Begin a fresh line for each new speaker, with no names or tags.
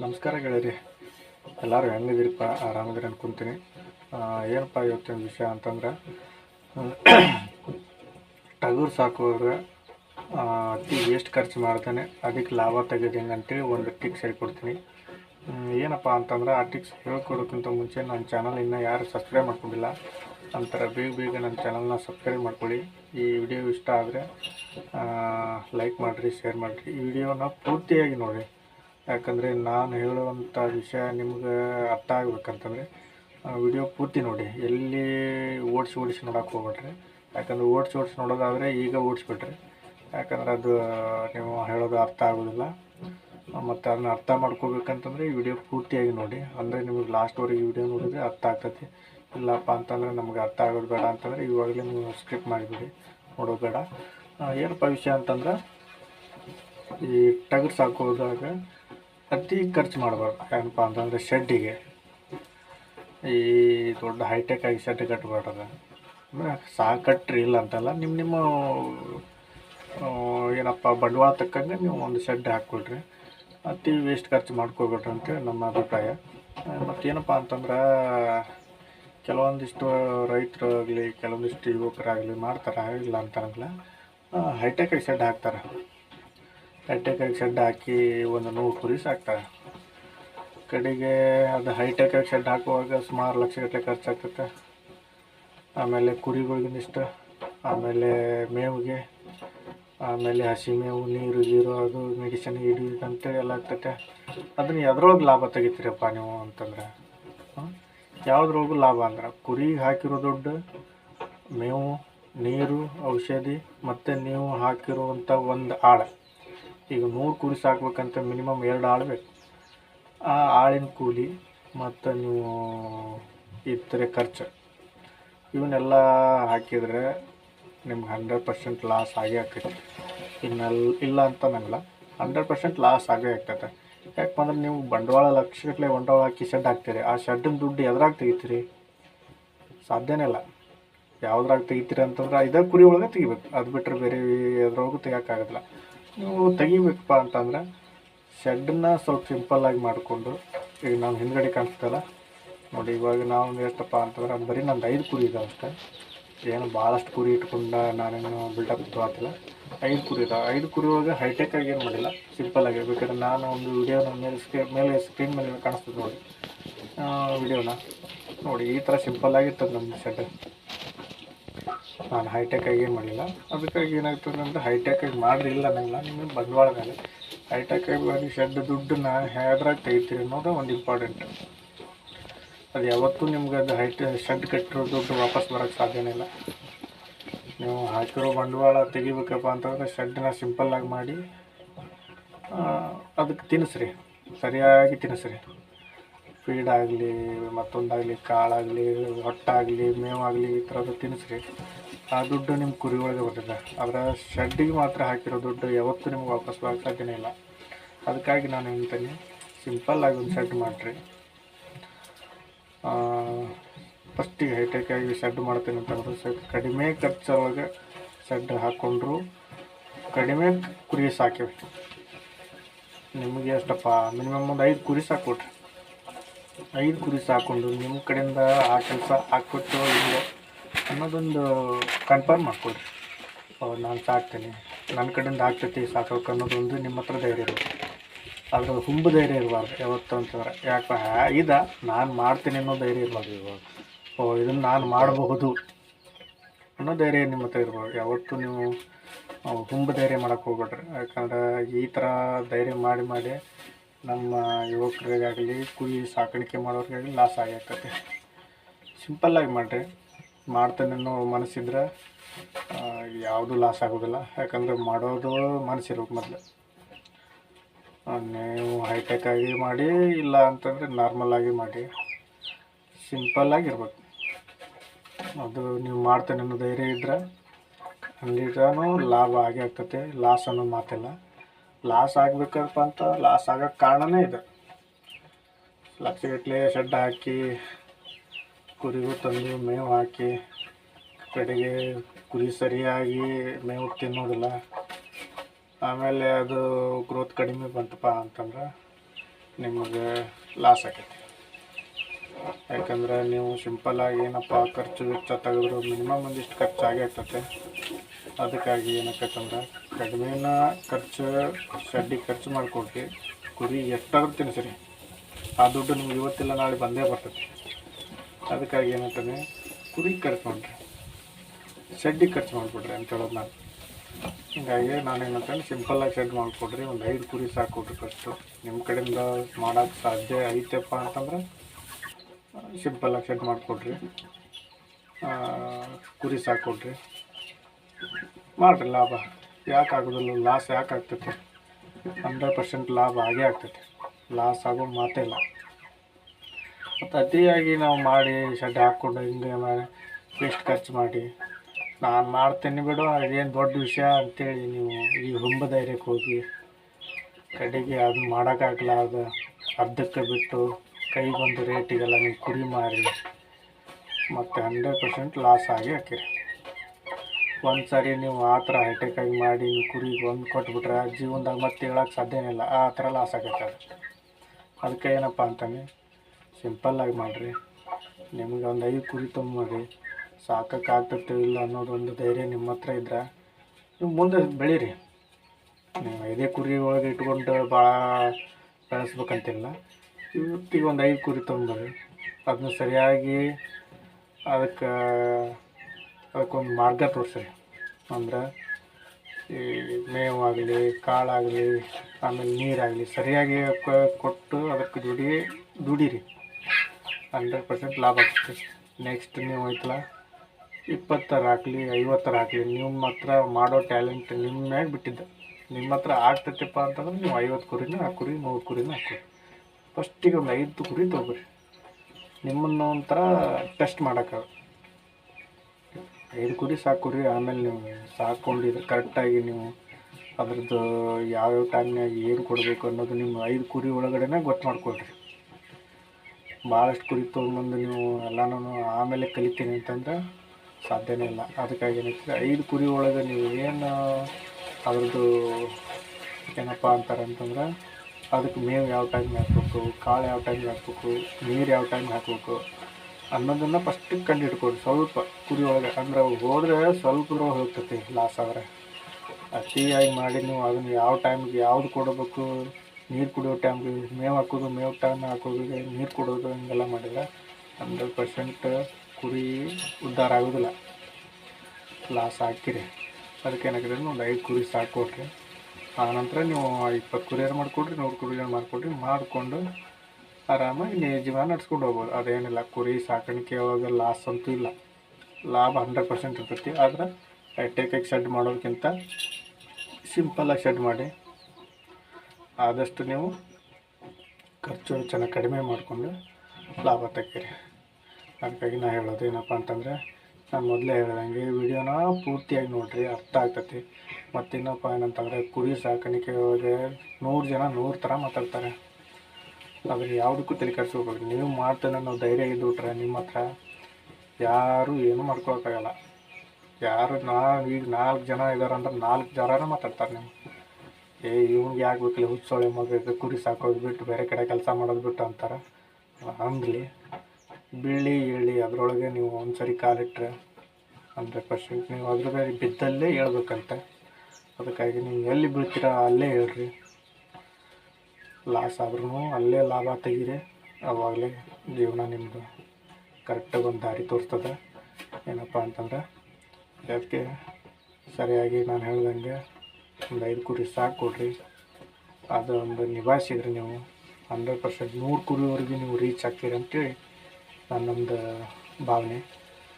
ನಮಸ್ಕಾರ ಗೆಳೆಯರಿ. ಎಲ್ಲರೂ ಹೆಂಗಿದ್ದೀರಿಪ್ಪ? ಆರಾಮಿದ್ದೀರಿ ಅನ್ಕೊಂತೀನಿ. ಏನಪ್ಪ ಇವತ್ತಿನ ವಿಷಯ ಅಂತಂದ್ರೆ ಟಗರು ಸಾಕುವಾಗ ಅತಿ ಎಷ್ಟು ಖರ್ಚು ಮಾಡ್ತಾನೆ. ಅದಕ್ಕೆ ಲಾಭ ತೆಗೆದು ಹೆಂಗೆ ಅಂತೇಳಿ ಒಂದು ಟಿಕ್ಸ್ ಹೇಳ್ಕೊಡ್ತೀನಿ. ಏನಪ್ಪ ಅಂತಂದ್ರೆ, ಆ ಟಿಕ್ಸ್ ಹೇಳ್ಕೊಡೋಕ್ಕಿಂತ ಮುಂಚೆ ನನ್ನ ಚಾನಲ್ ಇನ್ನೂ ಯಾರು ಸಬ್ಸ್ಕ್ರೈಬ್ ಮಾಡ್ಕೊಂಡಿಲ್ಲ ಅಂತಾರೆ ಬೇಗ ಬೇಗ ನನ್ನ ಚಾನಲ್ನ ಸಬ್ಸ್ಕ್ರೈಬ್ ಮಾಡ್ಕೊಳ್ಳಿ. ಈ ವಿಡಿಯೋ ಇಷ್ಟ ಆದರೆ ಲೈಕ್ ಮಾಡಿರಿ ಶೇರ್ ಮಾಡಿರಿ. ಈ ವಿಡಿಯೋನ ಪೂರ್ತಿಯಾಗಿ ನೋಡಿ ಯಾಕಂದರೆ ನಾನು ಹೇಳುವಂಥ ವಿಷಯ ನಿಮ್ಗೆ ಅರ್ಥ ಆಗ್ಬೇಕಂತಂದರೆ ವಿಡಿಯೋ ಪೂರ್ತಿ ನೋಡಿ. ಎಲ್ಲಿ ಓಡಿಸಿ ಓಡಿಸಿ ನೋಡೋಕೆ ಹೋಗ್ಬೇಡ್ರಿ. ಯಾಕಂದ್ರೆ ಓಡಿಸಿ ಓಡಿಸಿ ನೋಡೋದಾದರೆ ಈಗ ಓಡಿಸ್ಬಿಟ್ರಿ. ಯಾಕಂದ್ರೆ ಅದು ನೀವು ಹೇಳೋದು ಅರ್ಥ ಆಗೋದಿಲ್ಲ. ಮತ್ತು ಅದನ್ನ ಅರ್ಥ ಮಾಡ್ಕೋಬೇಕಂತಂದರೆ ಈ ವಿಡಿಯೋ ಪೂರ್ತಿಯಾಗಿ ನೋಡಿ. ಅಂದರೆ ನಿಮಗೆ ಲಾಸ್ಟ್ವರೆಗೆ ವಿಡಿಯೋ ನೋಡಿದ್ರೆ ಅರ್ಥ ಆಗ್ತೈತಿ. ಇಲ್ಲಪ್ಪ ಅಂತಂದರೆ ನಮಗೆ ಅರ್ಥ ಆಗೋದು ಬೇಡ ಅಂತಂದರೆ ಇವಾಗಲೇ ನೀವು ಸ್ಕಿಪ್ ಮಾಡಿಬಿಡಿ. ನೋಡೋದು ಬೇಡ. ಏನಪ್ಪ ವಿಷಯ ಅಂತಂದ್ರೆ, ಈ ಟಗರ್ಸ್ ಸಾಕೋದಾಗ ಅತಿ ಖರ್ಚು ಮಾಡಬಾರ್ದು. ಏನಪ್ಪ ಅಂತಂದರೆ ಶೆಡ್ಡಿಗೆ. ಈ ದೊಡ್ಡ ಹೈಟೆಕ್ ಆಗಿ ಶೆಡ್ ಕಟ್ಟಬಾರ್ದು ಅಂದರೆ ಸಾಕಟ್ರಿ ಇಲ್ಲ ಅಂತಲ್ಲ ನಿಮ್ಮ ನಿಮ್ಮ ಏನಪ್ಪ, ಬಂಡವಾಳ ತಕ್ಕಂಗೆ ನೀವು ಒಂದು ಶೆಡ್ ಹಾಕ್ಕೊಳ್ರಿ ಅತಿ ವೇಸ್ಟ್ ಖರ್ಚು ಮಾಡ್ಕೋಬೇಡ್ರಿ ಅಂತೇಳಿ ನಮ್ಮ ಅಭಿಪ್ರಾಯ. ಮತ್ತು ಏನಪ್ಪ ಅಂತಂದ್ರೆ, ಕೆಲವೊಂದಿಷ್ಟು ರೈತರು ಆಗಲಿ, ಕೆಲವೊಂದಿಷ್ಟು ಯುವಕರಾಗಲಿ ಮಾಡ್ತಾರೆ ಇಲ್ಲ ಅಂತಂದ್ರೆ ಹೈಟೆಕ್ ಶೆಡ್ ಹಾಕ್ತಾರೆ? ಹೈಟೆಕ್ ಆಗಿ ಶೆಡ್ ಹಾಕಿ ಒಂದು ನೂರು ಕುರಿ ಸಾಕ್ತಾರೆ. ಕಡೆಗೆ ಅದು ಹೈಟೆಕ್ ಆಗಿ ಶೆಡ್ ಹಾಕುವಾಗ ಸುಮಾರು ಲಕ್ಷಗಟ್ಟಲೆ ಖರ್ಚಾಗ್ತೈತೆ. ಆಮೇಲೆ ಕುರಿಗಳಿಗಿನಿಷ್ಟು ಆಮೇಲೆ ಮೇವಿಗೆ, ಆಮೇಲೆ ಹಸಿ ಮೇವು, ನೀರು, ಗೀರು, ಅದು ಮೆಡಿಸಿನ್, ಇಡು ಅಂತೇಳಿ ಎಲ್ಲ ಆಗ್ತೈತೆ. ಅದನ್ನ ಎದ್ರೊಳಗೆ ಲಾಭ ತೆಗಿತೀರಪ್ಪ ನೀವು ಅಂತಂದ್ರೆ? ಯಾವುದ್ರೊಳಗೂ ಲಾಭ ಅಂದ್ರೆ ಕುರಿಗೆ ಹಾಕಿರೋ ದೊಡ್ಡ, ಮೇವು, ನೀರು, ಔಷಧಿ ಮತ್ತು ನೀವು ಹಾಕಿರುವಂಥ ಒಂದು ಆಳು. ಈಗ ನೂರು ಕುರಿ ಸಾಕ್ಬೇಕಂತ ಮಿನಿಮಮ್ ಎರಡು ಆಳು ಬೇಕು. ಆ ಆಳಿನ ಕೂಲಿ ಮತ್ತು ನೀವು ಇತರೆ ಖರ್ಚು. ಇವನ್ನೆಲ್ಲ ಹಾಕಿದರೆ ನಿಮ್ಗೆ ಹಂಡ್ರೆಡ್ ಪರ್ಸೆಂಟ್ ಲಾಸ್ ಆಗೇ ಆಗ್ತೈತೆ ಇನ್ನೆಲ್ಲ ಇಲ್ಲ ಅಂತ ನಂಗಿಲ್ಲ ಹಂಡ್ರೆಡ್ ಪರ್ಸೆಂಟ್ ಲಾಸ್ ಆಗೇ ಆಗ್ತೈತೆ ಯಾಕಂದ್ರೆ ನೀವು ಬಂಡವಾಳ ಲಕ್ಷಗಟ್ಟಲೆ ಬಂಡವಾಳ ಹಾಕಿ ಶೆಡ್ ಹಾಕ್ತೀರಿ. ಆ ಶೆಡ್ಡಿನ ದುಡ್ಡು ಎದ್ರಾಗ ತೆಗಿತೀರಿ? ಸಾಧ್ಯನೇ ಇಲ್ಲ. ಯಾವ್ದ್ರಾಗ ತೆಗಿತೀರಿ ಅಂತಂದ್ರೆ ಇದೇ ಕುರಿ ಒಳಗೆ ತೆಗಿಬೇಕು. ಅದು ಬಿಟ್ಟರೆ ಬೇರೆ ಎದ್ರೊಳಗೂ ತೆಗಿಯೋಕ್ಕಾಗೋದಿಲ್ಲ ನೀವು ತೆಗಿಬೇಕಪ್ಪ ಅಂತಂದ್ರೆ ಶೆಡ್ನ ಸ್ವಲ್ಪ ಸಿಂಪಲ್ಲಾಗಿ ಮಾಡಿಕೊಂಡು, ಈಗ ನಾವು ಹಿಂದ್ಗಡೆ ಕಾಣಿಸ್ತಲ್ಲ, ನೋಡಿ ಇವಾಗ ನಾವು ಎಷ್ಟಪ್ಪ ಅಂತಂದ್ರೆ ಬರೀ ನಂದು ಐದು ಕುರಿ ಇದಾವೆ ಅಷ್ಟೇ. ಏನು ಭಾಳಷ್ಟು ಕುರಿ ಇಟ್ಕೊಂಡು ನಾನೇನು ಬಿಲ್ಡಪ್ ತೊಗೊತಿಲ್ಲ ಐದು ಕುರಿ ಇದಾವೆ. ಐದು ಕುರಿ ಒಳಗೆ ಹೈಟೆಕ್ ಆಗಿ ಏನು ಮಾಡಿಲ್ಲ. ಸಿಂಪಲ್ ಆಗಿ ಬೇಕಾದ್ರೆ ನಾನು ಒಂದು ವಿಡಿಯೋನ ಮೇಲೆ ಸ್ಕ್ರೀನ್ ಮೇಲೆ ಸ್ಕ್ರೀನ್ ಮೇಲೆ ಕಾಣಿಸ್ತದೆ ನೋಡಿ. ವಿಡಿಯೋನ ನೋಡಿ, ಈ ಥರ ಸಿಂಪಲ್ ಆಗಿರ್ತದೆ ನಮ್ಮ ಶೆಡ್ ನಾನು ಹೈಟೆಕ್ ಆಗಿ ಏನು ಮಾಡಿಲ್ಲ ಅದಕ್ಕಾಗಿ ಏನಾಗ್ತದೆ ಅಂದರೆ ಆಗಿ ಮಾಡ್ರಿ ಇಲ್ಲ ಅನ್ನಂಗಿಲ್ಲ ನಿಮಗೆ ಬಂಡವಾಳ ಮೇಲೆ. ಹೈಟೆಕ್ ಆಗಿ ಬಂದು ಶೆಡ್ ದುಡ್ಡನ್ನ ಯಾವ್ದ್ರಾಗ ತೆಗಿತೀರಿ ಅನ್ನೋದು ಒಂದು ಇಂಪಾರ್ಟೆಂಟ್ ಅದು ಯಾವತ್ತೂ ನಿಮ್ಗೆ ಅದು ಹೈಟ್ ಶೆಡ್ ಕಟ್ಟಿರೋ ದುಡ್ಡು ವಾಪಸ್ ಬರೋಕ್ಕೆ ಸಾಧ್ಯನೇ ಇಲ್ಲ. ನೀವು ಹಾಕಿರೋ ಬಂಡವಾಳ ತೆಗಿಬೇಕಪ್ಪ ಅಂತಂದ್ರೆ ಶೆಡ್ನ ಸಿಂಪಲ್ಲಾಗಿ ಮಾಡಿ ಅದಕ್ಕೆ ತಿನ್ನಿಸ್ರಿ. ಸರಿಯಾಗಿ ತಿನ್ನಿಸ್ರಿ. ಫೀಡ್ ಆಗಲಿ ಮತ್ತೊಂದಾಗಲಿ, ಕಾಳಾಗಲಿ, ಹೊಟ್ಟಾಗಲಿ, ಮೇವಾಗಲಿ ಈ ಥರದ್ದು ತಿನ್ನಿಸ್ರಿ ಆ ದುಡ್ಡು ನಿಮ್ಮ ಕುರಿ ಒಳಗೆ ಬರ್ತದೆ ಆದರೆ ಶೆಡ್ಡಿಗೆ ಮಾತ್ರ ಹಾಕಿರೋ ದುಡ್ಡು ಯಾವತ್ತೂ ನಿಮ್ಗೆ ವಾಪಸ್ ಬರೋಕ್ಕೆ ಸಾಧ್ಯನೇ ಇಲ್ಲ. ಅದಕ್ಕಾಗಿ ನಾನು ಹೇಳ್ತೀನಿ, ಸಿಂಪಲ್ಲಾಗಿ ಒಂದು ಶೆಡ್ ಮಾಡಿರಿ. ಫಸ್ಟಿಗೆ ಹೈಟೆಕ್ ಆಗಿ ಶೆಡ್ ಮಾಡ್ತೀನಿ ಅಂತಂದ್ರೆ ಸ್ವಲ್ಪ ಕಡಿಮೆ ಖರ್ಚೊಳಗೆ ಶೆಡ್ ಹಾಕ್ಕೊಂಡ್ರು ಕಡಿಮೆ ಕುರಿ ಸಾಕಿವೆ. ನಿಮಗೆ ಎಷ್ಟಪ್ಪ, ಮಿನಿಮಮ್ ಒಂದು ಐದು ಕುರಿ ಸಾಕ್ಕೊಟ್ರಿ ಐದು ಕುರಿ ಸಾಕೊಂಡು ನಿಮ್ಮ ಕಡೆಯಿಂದ ಆ ಕೆಲಸ ಹಾಕ್ಕೊಟ್ಟು ಇಲ್ಲ ಅನ್ನೋದೊಂದು ಕನ್ಫರ್ಮ್ ಮಾಡ್ಕೊಡ್ರಿ. ನಾನು ಸಾಕ್ತೇನೆ. ನನ್ನ ಕಡೆಯಿಂದ ಆಗ್ತೈತಿ ಸಾಕೋಕೆ ಅನ್ನೋದೊಂದು ನಿಮ್ಮ ಹತ್ರ ಧೈರ್ಯ ಇರಬೇಕು. ಅದ್ರ ಹುಂಬು ಧೈರ್ಯ ಇರಬಾರ್ದು ಯಾವತ್ತು ಅಂತಂದ್ರೆ. ಯಾಕೆ ಇದ ನಾನು ಮಾಡ್ತೀನಿ ಅನ್ನೋ ಧೈರ್ಯ ಇರಬಾರ್ದು ಇವಾಗ. ಓ, ಇದನ್ನು ನಾನು ಮಾಡಬಹುದು ಅನ್ನೋ ಧೈರ್ಯ ನಿಮ್ಮ ಹತ್ರ ಇರ್ಬೋದು ಯಾವತ್ತೂ ನೀವು ಹುಂಬು ಧೈರ್ಯ ಮಾಡೋಕ್ಕೆ ಹೋಗ್ಬೇಡ್ರಿ. ಯಾಕಂದ್ರೆ ಈ ಥರ ಧೈರ್ಯ ಮಾಡಿ ಮಾಡಿ ನಮ್ಮ ಯುವಕರಿಗಾಗಲಿ ಕುರಿ ಸಾಕಾಣಿಕೆ ಮಾಡೋರಿಗಾಗಲಿ ಲಾಸ್ ಆಗ್ಯಾಕತ್ತೆ. ಸಿಂಪಲ್ಲಾಗಿ ಮಾಡಿರಿ. ಮಾಡ್ತೇನೆ ಅನ್ನೋ ಮನಸ್ಸಿದ್ರೆ ಯಾವುದೂ ಲಾಸ್ ಆಗೋದಿಲ್ಲ. ಯಾಕಂದರೆ ಮಾಡೋದು ಮನಸ್ಸಿರ್ಬೇಕು ಮೊದಲು. ನೀವು ಹೈಟೆಕ್ ಆಗಿ ಮಾಡಿ, ಇಲ್ಲ ಅಂತಂದರೆ ನಾರ್ಮಲ್ ಆಗಿ ಮಾಡಿ. ಸಿಂಪಲ್ಲಾಗಿರ್ಬೇಕು ಅದು ನೀವು ಮಾಡ್ತೇನೆ ಅನ್ನೋ ಧೈರ್ಯ ಇದ್ದರೆ ಖಂಡಿತನೂ ಲಾಭ ಆಗೇ ಆಗ್ತೈತೆ ಲಾಸ್ ಅನ್ನೋ ಮಾತಿಲ್ಲ. ಲಾಸ್ ಆಗಬೇಕಪ್ಪ ಅಂತ ಲಾಸ್ ಆಗೋಕ್ಕೆ ಕಾರಣನೇ ಇದೆ. ಲಕ್ಷಗಟ್ಟಲೆ ಶೆಡ್ ಹಾಕಿ, ಕುರಿಗೂ ತಂದು ಮೇವು ಹಾಕಿ, ಕಡೆಗೆ ಕುರಿ ಸರಿಯಾಗಿ ಮೇವು ತಿನ್ನೋದಿಲ್ಲ. ಆಮೇಲೆ ಅದು ಗ್ರೋತ್ ಕಡಿಮೆ ಬಂತಪ್ಪ ಅಂತಂದ್ರೆ ನಿಮಗೆ ಲಾಸ್ ಆಕೈತಿ. ಯಾಕಂದ್ರೆ ನೀವು ಸಿಂಪಲ್ಲಾಗಿ ಏನಪ್ಪ ಖರ್ಚು ವೆಚ್ಚ ತೆಗೆದ್ರು ಮಿನಿಮಮ್ ಒಂದಿಷ್ಟು ಖರ್ಚು ಆಗೇ ಆಗ್ತತೆ ಅದಕ್ಕಾಗಿ ಏನಕ್ಕಂದ್ರೆ ಕಡಿಮೆನ ಖರ್ಚು ಶೆಡ್ಡಿಗೆ ಖರ್ಚು ಮಾಡಿಕೊಡ್ರಿ ಕುರಿ ಎಷ್ಟಾದ್ರೂ ತಿನ್ನಿಸ್ರಿ ಆ ದುಡ್ಡು ನಿಮ್ಗೆ ಇವತ್ತಿಲ್ಲ, ನಾಳೆ ಬಂದೇ ಬರ್ತೈತಿ ಅದಕ್ಕಾಗಿ ಏನಂತಂದರೆ ಕುರಿ ಖರ್ಚು ಮಾಡಿರಿ. ಶೆಡ್ಡಿಗೆ ಖರ್ಚು ಮಾಡಿಬಿಡ್ರಿ ಅಂತ ಹೇಳೋದು ನಾನು. ಹಿಂಗಾಗಿ ನಾನು ಏನಂತಂದ್ರೆ ಸಿಂಪಲ್ಲಾಗಿ ಶೆಡ್ ಮಾಡಿಕೊಡ್ರಿ, ಒಂದು ಐದು ಕುರಿ ಸಾಕೊಡ್ರಿ ಫಸ್ಟು ನಿಮ್ಮ ಕಡೆಯಿಂದ ಮಾಡೋಕ್ಕೆ ಸಾಧ್ಯ ಐತೆಪ್ಪ ಅಂತಂದ್ರೆ ಸಿಂಪಲ್ಲಾಗಿ ಶೆಡ್ ಮಾಡಿಕೊಡ್ರಿ. ಕುರಿ ಸಾಕೊಡ್ರಿ ಮಾಡಿರಿ ಲಾಭ. ಯಾಕೆ ಆಗೋದಿಲ್ಲ? ಲಾಸ್ ಯಾಕೆ ಆಗ್ತೈತೆ? ಹಂಡ್ರೆಡ್ ಪರ್ಸೆಂಟ್ ಲಾಭ ಆಗೇ ಆಗ್ತೈತೆ. ಲಾಸ್ ಆಗೋ ಮಾತೇ ಇಲ್ಲ. ಮತ್ತು ಅತಿಯಾಗಿ ನಾವು ಮಾಡಿ ಶೆಡ್ ಹಾಕ್ಕೊಂಡು ಹಿಂಗೆ ಮಾಡಿ ಎಷ್ಟು ಖರ್ಚು ಮಾಡಿ, ನಾನು ಮಾಡ್ತೀನಿ ಬಿಡು, ಅದೇನು ದೊಡ್ಡ ವಿಷಯ ಅಂತೇಳಿ ನೀವು ಈ ಹುಂಬ ಧೈರ್ಯಕ್ಕೆ ಹೋಗಿ ಕಡೆಗೆ ಅದು ಮಾಡೋಕ್ಕಾಗಲ್ಲ ಅದು ಅರ್ಧಕ್ಕೆ ಬಿಟ್ಟು ಕೈಗೊಂದು ರೇಟಿಗೆಲ್ಲ ನೀವು ಕುರಿ ಮಾರಿ ಮತ್ತು ಹಂಡ್ರೆಡ್ ಪರ್ಸೆಂಟ್ ಲಾಸ್ ಆಗಿ ಹಾಕಿರಿ. ಒಂದು ಸಾರಿ ನೀವು ಆ ಥರ ಹೈಟೆಕಾಗಿ ಮಾಡಿ ನೀವು ಕುರಿಗೆ ಒಂದು ಕೊಟ್ಬಿಟ್ರೆ ಜೀವನದಾಗ ಮತ್ತೆ ಹೇಳೋಕ್ಕೆ ಸಾಧ್ಯನೇ ಇಲ್ಲ. ಆ ಥರ ಲಾಸ್ ಆಗುತ್ತೆ ಅದು. ಅದಕ್ಕೆ ಏನಪ್ಪ ಅಂತಾನೆ ಸಿಂಪಲ್ಲಾಗಿ ಮಾಡಿರಿ. ನಿಮಗೆ ಒಂದು ಐದು ಕುರಿ ತೊಗೊಂಬರಿ ಸಾಕಾಗ್ತೈತೆ ಇಲ್ಲ ಅನ್ನೋದೊಂದು ಧೈರ್ಯ ನಿಮ್ಮ ಹತ್ರ ಇದ್ರೆ ನೀವು ಮುಂದೆ ಬೆಳೀರಿ. ನೀವು ಐದೇ ಕುರಿ ಒಳಗೆ ಇಟ್ಕೊಂಡು ಭಾಳ ಬೆಳೆಸ್ಬೇಕಂತಿಲ್ಲ. ಇವತ್ತಿಗೆ ಒಂದು ಐದು ಕುರಿ ತೊಗೊಂಡ್ರಿ ಅದನ್ನ ಸರಿಯಾಗಿ ಅದಕ್ಕೆ ಅದಕ್ಕೊಂದು ಮಾರ್ಗ ತೋರಿಸ್ರಿ. ಅಂದ್ರೆ ಈ ಮೇವಾಗಲಿ, ಕಾಳಾಗಲಿ, ಆಮೇಲೆ ನೀರಾಗಲಿ ಸರಿಯಾಗಿ ಕೊಟ್ಟು ಅದಕ್ಕೆ ದುಡಿ, ದುಡೀರಿ. ಹಂಡ್ರೆಡ್ ಪರ್ಸೆಂಟ್ ಲಾಭ ಆಗ್ತದೆ. ನೆಕ್ಸ್ಟ್ ನೀವು ಐತಲ್ಲ, ಇಪ್ಪತ್ತರ ಹಾಕಲಿ ಐವತ್ತರ ಹಾಕಲಿ ನಿಮ್ಮ ಹತ್ರ ಮಾಡೋ ಟ್ಯಾಲೆಂಟ್ ನಿಮ್ಮ ಮ್ಯಾಗ ಬಿಟ್ಟಿದ್ದ. ನಿಮ್ಮ ಹತ್ರ ಆಗ್ತೈತಪ್ಪ ಅಂತಂದ್ರೆ ನೀವು ಐವತ್ತು ಕುರಿನ, ಆ ಕುರಿ ನೂರು ಕುರಿನ ಹಾಕಿ ಫಸ್ಟಿಗೆ ಒಂದು ಐದು ಕುರಿ ತೊಗೊಬ್ರಿ ನಿಮ್ಮನ್ನು ಒಂಥರ ಟೆಸ್ಟ್ ಮಾಡೋಕ್ಕಾಗ ಐದು ಕುರಿ ಸಾಕುರಿ ಆಮೇಲೆ ನೀವು ಸಾಕೊಂಡಿದ್ರೆ ಕರೆಕ್ಟಾಗಿ ನೀವು ಅದ್ರದ್ದು ಯಾವ್ಯಾವ ಟೈಮ್ನಾಗ ಏನು ಕೊಡಬೇಕು ಅನ್ನೋದು ನಿಮ್ಮ ಐದು ಕುರಿ ಒಳಗಡೆನೇ ಗೊತ್ತು ಮಾಡ್ಕೊಳ್ರಿ. ಭಾಳಷ್ಟು ಕುರಿ ತೊಗೊಂಡ್ಬಂದು ನೀವು ಎಲ್ಲನೂ ಆಮೇಲೆ ಕಲಿತೀನಿ ಅಂತಂದ್ರೆ ಸಾಧ್ಯನೇ ಇಲ್ಲ. ಅದಕ್ಕಾಗಿ ಏನೈತೆ, ಐದು ಕುರಿ ಒಳಗೆ ನೀವು ಏನು ಅದ್ರದ್ದು ಏನಪ್ಪ ಅಂತಾರೆ ಅಂತಂದ್ರೆ ಅದಕ್ಕೆ ಮೇವು ಯಾವ ಟೈಮ್ಗೆ ಹಾಕ್ಬೇಕು, ಕಾಳು ಯಾವ ಟೈಮ್ಗೆ ಹಾಕಬೇಕು, ನೀರು ಯಾವ ಟೈಮ್ಗೆ ಹಾಕಬೇಕು ಅನ್ನೋದನ್ನು ಫಸ್ಟಿಗೆ ಕಂಡು ಹಿಡ್ಕೊಂಡು ಸ್ವಲ್ಪ ಕುರಿ ಒಳಗೆ ಅಂದ್ರೆ ಅವು ಹೋದರೆ ರೋಗ ಹೋಗ್ತೈತಿ ಲಾಸ್ ಆದರೆ ಅತಿಯಾಗಿ ಮಾಡಿ ನೀವು ಅದನ್ನು ಯಾವ ಟೈಮ್ಗೆ ಯಾವ್ದು ಕೊಡಬೇಕು, ನೀರು ಕುಡಿಯೋ ಟೈಮ್ಗೆ ಮೇವು ಹಾಕೋದು, ಮೇವು ಟೈಮ್ ಹಾಕೋದು ನೀರು ಕೊಡೋದು ಹಿಂಗೆಲ್ಲ ಮಾಡಿದ್ರೆ ಹಂಡ್ರೆಡ್ ಪರ್ಸೆಂಟ್ ಕುರಿ ಉದ್ಧಾರ ಆಗೋದಿಲ್ಲ. ಲಾಸ್ ಹಾಕಿರಿ. ಅದಕ್ಕೆ ಏನಾಗಿದೆ, ಒಂದು ಐದು ಕುರಿ ಸಾಕೊಡ್ರಿ ಆನಂತರ ನೀವು ಇಪ್ಪತ್ತು ಕುರಿಯರ್ ಮಾಡಿಕೊಡ್ರಿ, ನೂರು ಕುರಿಯರ್ ಮಾಡಿಕೊಡ್ರಿ, ಮಾಡಿಕೊಂಡು ಆರಾಮಾಗಿ ನೀವು ಜೀವನ ನಡ್ಸ್ಕೊಂಡು ಹೋಗ್ಬೋದು. ಅದೇನಿಲ್ಲ, ಕುರಿ ಸಾಕಾಣಿಕೆ ಒಳಗೆ ಲಾಸ್ ಅಂತೂ ಇಲ್ಲ. ಲಾಭ ಹಂಡ್ರೆಡ್ ಪರ್ಸೆಂಟ್ ಇರ್ತೈತಿ. ಆದ್ರೆ ಆಗಿ ಶೆಡ್ ಮಾಡೋದಕ್ಕಿಂತ ಸಿಂಪಲ್ಲಾಗಿ ಶೆಡ್ ಮಾಡಿ. ಆದಷ್ಟು ನೀವು ಖರ್ಚು ಚೆನ್ನಾಗಿ ಕಡಿಮೆ ಮಾಡಿಕೊಂಡು ಲಾಭ ತೆಗೀರಿ ಅದಕ್ಕಾಗಿ ನಾನು ಹೇಳೋದು ಏನಪ್ಪ ಅಂತಂದರೆ ನಾನು ಮೊದಲೇ ಹೇಳ್ದಂಗೆ ವಿಡಿಯೋನ ಪೂರ್ತಿಯಾಗಿ ನೋಡಿರಿ, ಅರ್ಥ ಆಗ್ತೈತಿ. ಮತ್ತು ಇನ್ನೊಪ್ಪ ಏನಂತಂದರೆ ಕುರಿ ಸಾಕಾಣಿಕೆ ಹೋದ್ರೆ ನೂರು ಜನ ನೂರು ಥರ ಮಾತಾಡ್ತಾರೆ. ಅದ್ರ ಯಾವುದಕ್ಕೂ ತಲೆ ನೀವು ಮಾಡ್ತೇನೆ ಅನ್ನೋ ಧೈರ್ಯ ಇದ್ಬಿಟ್ರೆ ನಿಮ್ಮ ಹತ್ರ ಯಾರೂ ಏನೂ ಮಾಡ್ಕೊಳಕ್ಕಾಗಲ್ಲ. ಯಾರು ನಾ ಈಗ ನಾಲ್ಕು ಜನ ಇದ್ದಾರೆ ಅಂದ್ರೆ ನಾಲ್ಕು ಜನನೇ ಮಾತಾಡ್ತಾರೆ ನೀವು ಏ, ಇವ್ನಿಗೆ ಯಾಕೆ ಬೇಕಿಲ್ಲ ಹುಚ್ಚೋಳೆ ಮಗ ಕುರಿ ಸಾಕೋದು ಬಿಟ್ಟು ಬೇರೆ ಕಡೆ ಕೆಲಸ ಮಾಡೋದು ಬಿಟ್ಟು ಅಂತಾರೆ. ಅಂದ್ಲಿ ಬೀಳಿ ಹೇಳಿ ಅದರೊಳಗೆ ನೀವು ಒಂದು ಸರಿ ಕಾಲಿಟ್ರೆ ಹಂಡ್ರೆಡ್ ಪರ್ಸೆಂಟ್ ನೀವು ಅದ್ರ ಮೇಲೆ ಬಿದ್ದಲ್ಲೇ ಹೇಳ್ಬೇಕಂತೆ. ಅದಕ್ಕಾಗಿ ನೀವು ಎಲ್ಲಿ ಬೀಳ್ತೀರ ಅಲ್ಲೇ ಹೇಳ್ರಿ. ಲಾಸ್ ಆದ್ರೂ ಅಲ್ಲೇ ಲಾಭ ತೆಗೀರಿ. ಅವಾಗಲೇ ಜೀವನ ನಿಮ್ಮದು ಕರೆಕ್ಟಾಗಿ ಒಂದು ದಾರಿ ತೋರಿಸ್ತದೆ. ಏನಪ್ಪ ಅಂತಂದ್ರೆ ಅದಕ್ಕೆ ಸರಿಯಾಗಿ ನಾನು ಹೇಳ್ದಂಗೆ ಒಂದು ಐದು ಕುರಿ ಸಾಕು ಕೊಡ್ರಿ. ಅದು ಒಂದು ನಿಭಾಯಿಸಿದ್ರಿ ನೀವು ಹಂಡ್ರೆಡ್ ಪರ್ಸೆಂಟ್ ನೂರು ಕುರಿವರೆಗೂ ನೀವು ರೀಚ್ ಆಗ್ತೀರಿ ಅಂತೇಳಿ ನನ್ನೊಂದು ಭಾವನೆ.